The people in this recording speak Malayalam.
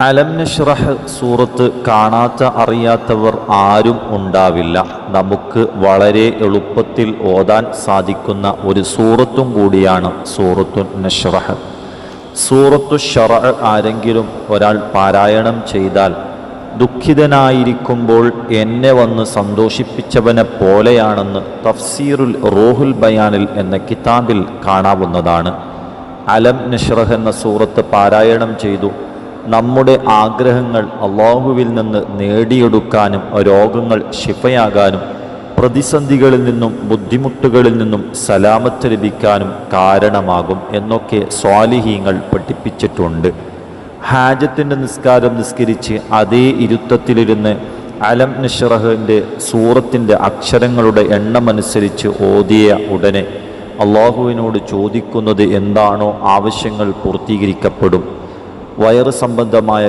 അലം നഷ്റഹ് സൂറത്ത് കാണാത്ത അറിയാത്തവർ ആരും ഉണ്ടാവില്ല. നമുക്ക് വളരെ എളുപ്പത്തിൽ ഓതാൻ സാധിക്കുന്ന ഒരു സൂറത്തും കൂടിയാണ് സൂറത്തു നഷ്റഹ്. സൂറത്തു ഷറ ആരെങ്കിലും ഒരാൾ പാരായണം ചെയ്താൽ ദുഃഖിതനായിരിക്കുമ്പോൾ എന്നെ വന്ന് സന്തോഷിപ്പിച്ചവനെ പോലെയാണെന്ന് തഫ്സീറുൽ റോഹുൽ ബയാനിൽ എന്ന കിതാബിൽ കാണാവുന്നതാണ്. അലം നഷ്റഹ് എന്ന സൂറത്ത് പാരായണം ചെയ്തു. നമ്മുടെ ആഗ്രഹങ്ങൾ അള്ളാഹുവിൽ നിന്ന് നേടിയെടുക്കാനും രോഗങ്ങൾ ശിഫയാകാനും പ്രതിസന്ധികളിൽ നിന്നും ബുദ്ധിമുട്ടുകളിൽ നിന്നും സലാമത്ത് ലഭിക്കാനും കാരണമാകും എന്നൊക്കെ സ്വാലിഹീങ്ങൾ പഠിപ്പിച്ചിട്ടുണ്ട്. ഹാജത്തിന്റെ നിസ്കാരം നിസ്കരിച്ച് അതേ ഇരുത്തത്തിലിരുന്ന് അലം നിഷറഹിന്റെ സൂറത്തിന്റെ അക്ഷരങ്ങളുടെ എണ്ണമനുസരിച്ച് ഓതിയ ഉടനെ അള്ളാഹുവിനോട് ചോദിക്കുന്നത് എന്താണോ ആവശ്യങ്ങൾ പൂർത്തീകരിക്കപ്പെടും. വയറ് സംബന്ധമായ